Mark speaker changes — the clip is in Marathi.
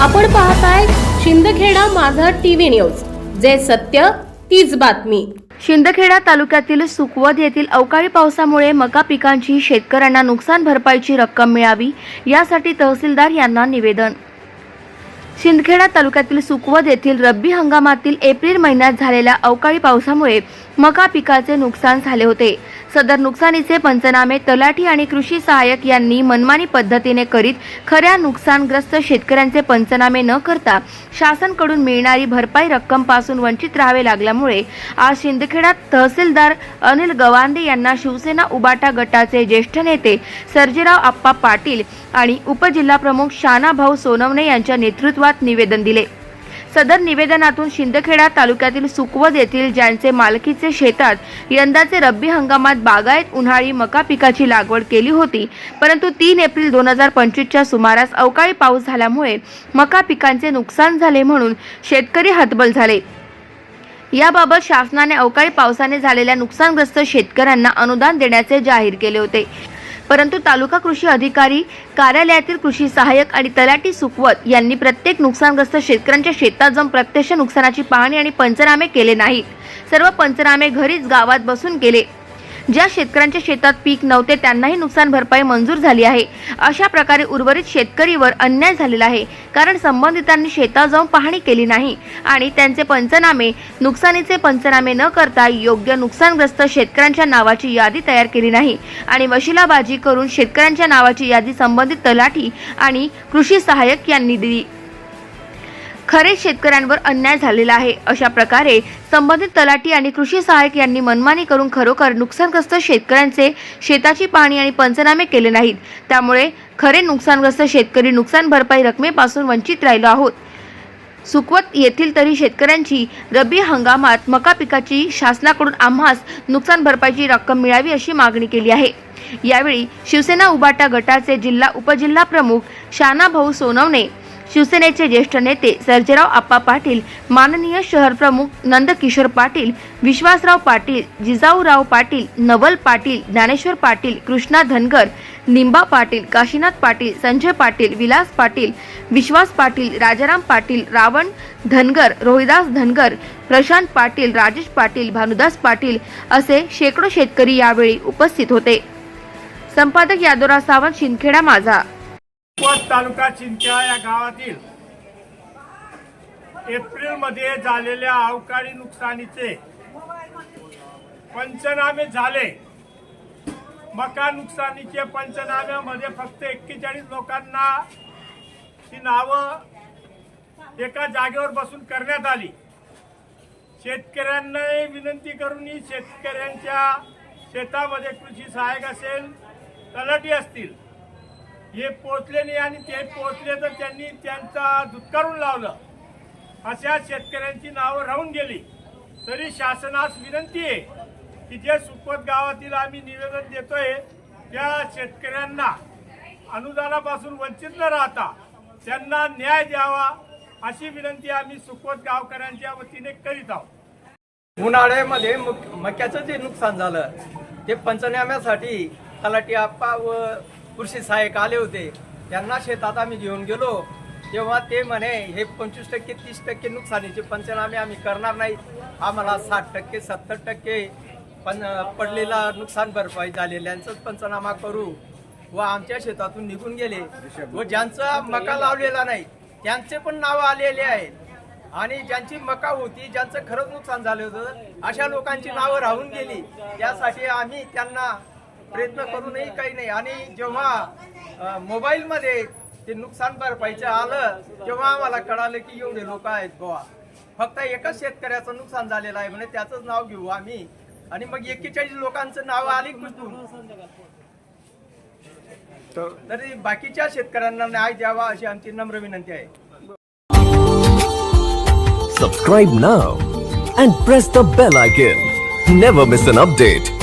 Speaker 1: आपण पाहताय शिंदखेडा माझा टीव्ही न्यूज. जे सत्य तीच बातमी.
Speaker 2: शिंदखेडा तालुक्यातील सुकवत येथील अवकाळी पावसामुळे मका पिकांची शेतकऱ्यांना नुकसान भरपाईची रक्कम मिळावी यासाठी तहसीलदार यांना निवेदन. शिंदखेडा तालुक्यातील सुकवत येथील रब्बी हंगामातील एप्रिल महिन्यात झालेल्या अवकाळी पावसामुळे मका पिकाचे नुकसान झाले होते. सदर नुकसानीचे पंचनामे तलाठी आणि कृषी सहाय्यक यांनी मनमानी पद्धतीने करीत खऱ्या नुकसानग्रस्त शेतकऱ्यांचे पंचनामे न करता शासनकडून मिळणारी भरपाई रक्कमपासून वंचित राहावे लागल्यामुळे आज शिंदखेडा तहसीलदार अनिल गवांदे यांना शिवसेना उबाटा गटाचे ज्येष्ठ नेते सर्जेराव आप्पा पाटील आणि उपजिल्हाप्रमुख शानाभाऊ सोनवणे यांच्या नेतृत्वात निवेदन दिले. सदर निवेदनातून शिंदखेडा तालुक्यातील सुकवत येथील ज्यांचे मालकीचे शेतात यंदाचे रब्बी हंगामात बागायत उन्हाळी मका पिकाची लागवड केली होती परंतु तीन एप्रिल दोन हजार पंचवीसच्या सुमारास अवकाळी पाऊस झाल्यामुळे मका पिकांचे नुकसान झाले म्हणून शेतकरी हतबल झाले. याबाबत शासनाने अवकाळी पावसाने झालेल्या नुकसानग्रस्त शेतकऱ्यांना अनुदान देण्याचे जाहीर केले होते. परंतु तालुका कृषी अधिकारी कार्यालयातील कृषी सहाय्यक आणि तलाठी सुकवत यांनी प्रत्येक नुकसानग्रस्त शेतकऱ्यांच्या शेतात जाऊन प्रत्यक्ष नुकसानाची पाहणी आणि पंचनामे केले नाहीत. सर्व पंचनामे घरीच गावात बसून केले. ज्या शेतकऱ्यांच्या शेतात पीक नव्हते त्यांनाही नुकसान भरपाई मंजूर झाली आहे. अशा प्रकारे उर्वरित शेतकरीवर अन्याय झालेला आहे. कारण संबंधितांनी शेतात जाऊन पाहणी केली नाही. आणि त्यांचे पंचनामे नुकसानीचे पंचनामे न करता योग्य नुकसानग्रस्त शेतकऱ्यांच्या नावाची यादी तयार केली नाही. आणि वशिलाबाजी करून शेतकऱ्यांच्या नावाची यादी संबंधित तलाठी आणि कृषी सहाय्यक यांनी दिली. खरे शेतकऱ्यांवर अन्याय झालेला आहे. अशा प्रकारे संबंधित तलाठी आणि कृषी सहायक यांनी मनमानी करून खरोखर नुकसानग्रस्त शेतकऱ्यांचे शेताची पाहणी आणि पंचनामे केले नाहीत. त्यामुळे खरे नुकसानग्रस्त शेतकरी नुकसान भरपाई रकमेपासून वंचित राहिलो आहोत. सुकवत येथील तरी शेतकऱ्यांची रब्बी हंगामात मका पिकाची शासनाकडून आम्हास नुकसान भरपाईची रक्कम मिळावी अशी मागणी केली आहे. यावेळी शिवसेना उबाटा गटाचे जिल्हा उपजिल्हा प्रमुख शानाभाऊ सोनवणे शिवसेनेचे ज्येष्ठ नेते सर्जेराव आप्पा पाटील माननीय शहर प्रमुख नंदकिशोर पाटील विश्वासराव पाटील जिजाऊराव पाटील नवल पाटील ज्ञानेश्वर पाटील कृष्णा धनगर निंबा पाटील काशीनाथ पाटील संजय पाटील विलास पाटील विश्वास पाटील राजाराम पाटील रावण धनगर रोहिदास धनगर प्रशांत पाटील राजेश पाटील भानुदास पाटील असे शेकडो शेतकरी यावेळी उपस्थित होते. संपादक यादोरा सावंत शिंदखेडा माझा.
Speaker 3: तालुका चिंचा या गावातील एप्रिलमध्ये झालेल्या अवकाळी नुकसानीचे पंचनामे झाले. मका नुकसानीचे पंचनाम्यामध्ये फक्त एक्केचाळीस लोकांना ती नावं एका जागेवर बसून करण्यात आली. शेतकऱ्यांना विनंती करून शेतकऱ्यांच्या शेतामध्ये कृषी सहाय्यक असेल तलाठी असतील. हे पोचले नाही आणि ते पोचले तर त्यांनी त्यांचा धुतकारून लावलं. अशा शेतकऱ्यांची नावं राहून गेली. तरी शासनास विनंती आहे की जे सुपत गावातील आम्ही निवेदन देतोय त्या शेतकऱ्यांना अनुदानापासून वंचित न राहता त्यांना न्याय द्यावा अशी विनंती आम्ही सुपत गावकऱ्यांच्या वतीने करीत आहोत.
Speaker 4: उन्हाळ्यामध्ये मक- मक्याचं जे नुकसान झालं ते पंचनाम्यासाठी तलाटी आप्पा व कृषी सहाय्यक आले होते. त्यांना शेतात आम्ही घेऊन गेलो. तेव्हा ते म्हणे हे पंचवीस टक्के तीस टक्के नुकसानीचे पंचनामे आम्ही करणार नाही. आम्हाला साठ टक्के सत्तर टक्के पण पडलेला नुकसान भरपाई झालेल्यांचाच पंचनामा करू. व आमच्या शेतातून निघून गेले. व ज्यांचा मका लावलेला नाही त्यांचे पण नावं आलेले आहेत आणि ज्यांची मका होती ज्यांचं खरंच नुकसान झालं होतं अशा लोकांची नावं राहून गेली. त्यासाठी आम्ही त्यांना प्रयत्न करूनही काही नाही. आणि जेव्हा मोबाईलमध्ये ते नुकसान भरपाईचं आलं तेव्हा आम्हाला कळालं की एवढे लोक आहेत गोवा फक्त एकाच शेतकऱ्याचं नुकसान झालेलं आहे म्हणजे त्याचंच नाव घेऊ आम्ही. आणि मग एक्केचाळीस लोकांचं नाव आली कुठून? तरी बाकीच्या शेतकऱ्यांना न्याय द्यावा अशी आमची नम्र विनंती आहे.
Speaker 5: Subscribe now and press the bell icon never miss an update